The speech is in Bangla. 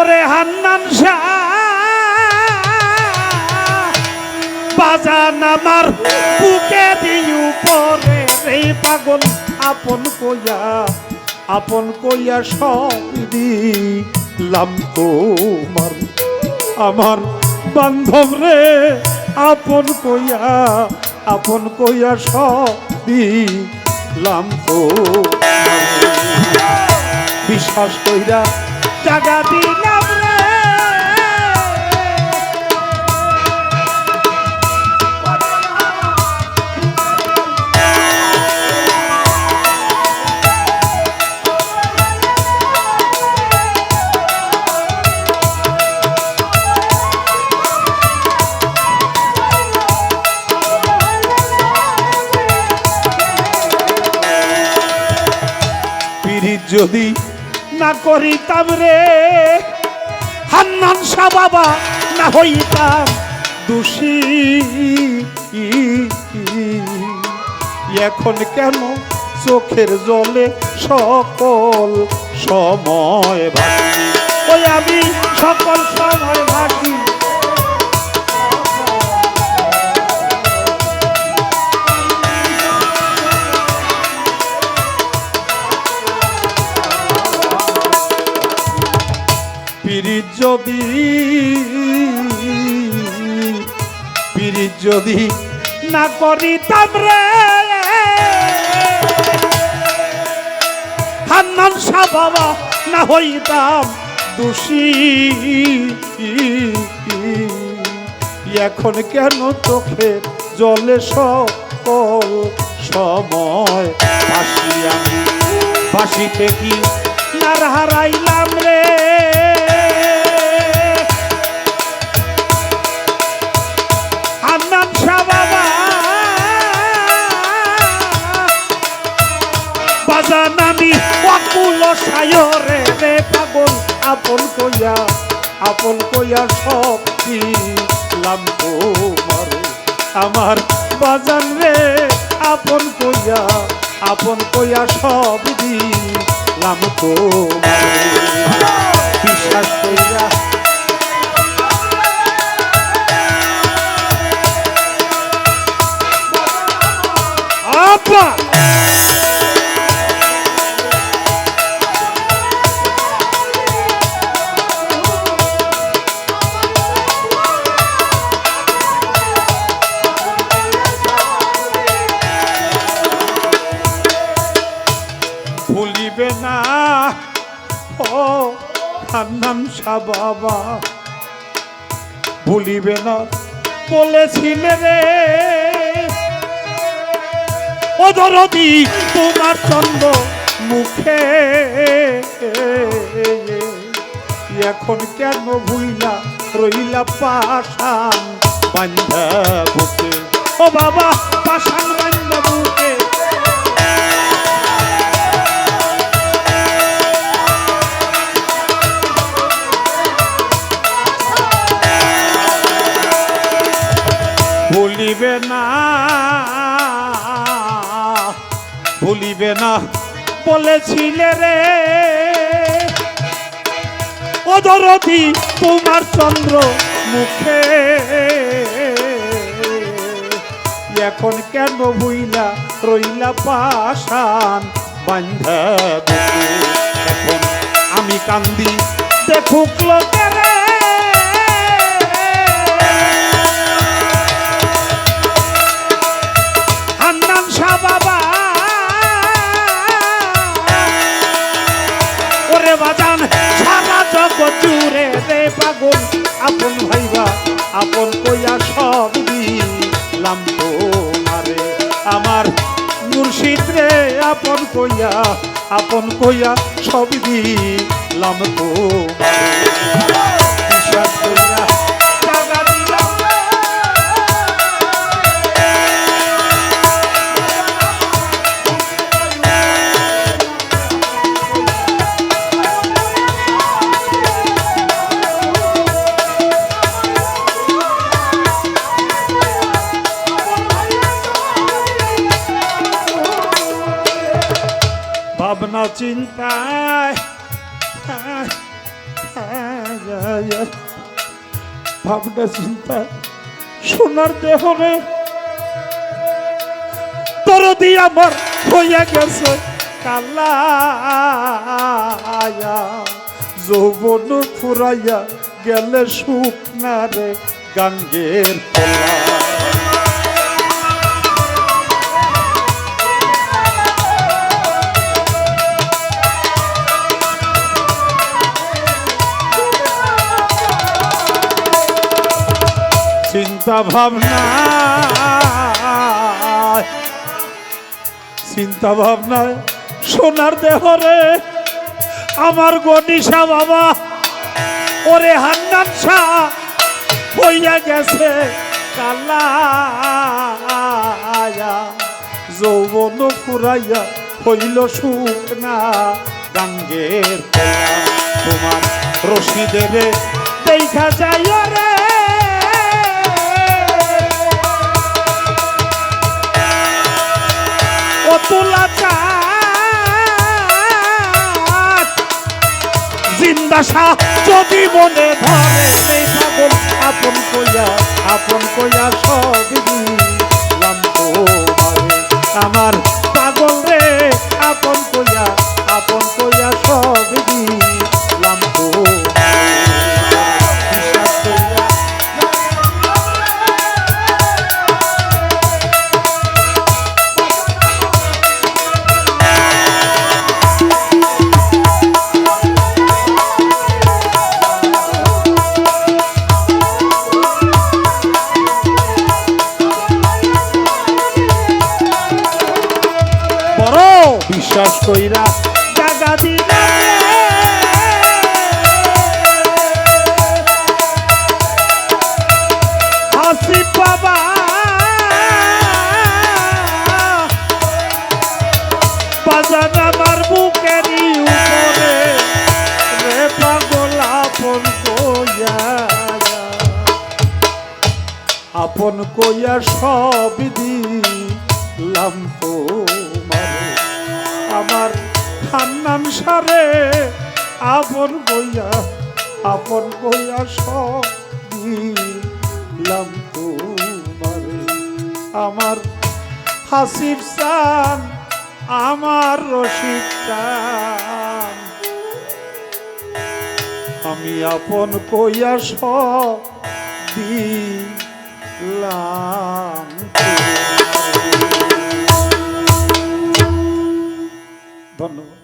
ওরে হান্নান বাজান আমার বুকে দিউ পরে রে পাগল, আপন কইয়া আপন কইয়া সব দিলাম তোমার। আমার বান্ধব রে, আপন কইয়া আপন কইয়া সব দিলাম তো বিশ্বাস কইরা জাগা দিলাম রে। যদি না করিতাম রে। হান্নান শাহ বাবা, না হইতাম দোষী। এখন কেন চোখের জলে সকল সময় ভাবি ওই আমি সকল সময় ভাসি। যদি পিরিত যদি না করিতাম রে। হান্নান শাহ বাবা না হইতাম দোষী। এখন কেন চোখে জলে সকল সময়? বাসি আমি বাসিতে কি নার হারাইলাম রে? বাজান আমি অকুল সায়রে রে পাগল, আপন কইয়া আপন কইয়া সব দিলাম তোমার আমার বাজান রে, আপন কইয়া আপন কইয়া সব দিলাম তোমার বিশ্বাস কইয়া আপা! ভুলিবে না। ও, হান্নান শাহ বাবা। ভুলিবে না, বলেছিলে রে। ও দরদি, তোমার চন্দ্র মুখে। এখন কেন ভুইলা, রইলা পাশান বান্ধা ও বাবা পাশান ভুলিবে না। ভুলিবে না। বলেছিলে রে দরদি, তোমার চন্দ্র মুখে। এখন কেন ভুইলা, রইলা পাশান বান্ধা এখন আমি কান্দি, দেখুক লোকেরে ওরে বাজান, সারা জগৎ জুড়ে রে পাগল আপন ভাইবা আপন কইয়া সব দিলাম তোমারে। আমার মুর্শিদ রে, আপন কইয়া আপন কইয়া সব দিলাম তোমারে। চিন্তায়। ভাবনা, চিন্তা, সোনার দেহরে। দরদি আমার হইয়া গেছে কালা। যৌবন ফুরাইয়া গেলে শুকনারে গাঙ্গের তলা চিন্তা ভাবনা চিন্তা ভাবনায় সোনার দেহরে আমার গনিশা বাবা, ওরে হান্নান শাহ হইয়া গেছে কালা যৌবন ফুরাইয়া হইল শুকনা গাঙ্গের তোমার রশিদের দেখা যায় রে। জিন্দা শাহ যদি মনে ধরে সেই পাগল আপন কইয়া আপন কইয়া সব আমার আপন কইয়া সব দিলাম তোমারে? আমার হান্নান সারে আপন কইয়া আপন কইয়া সব দিলাম তোমারে। আমার হাসির চান, আমার রসিদ চান। আমি আপন কইয়া সব দিলাম ধন্যবাদ।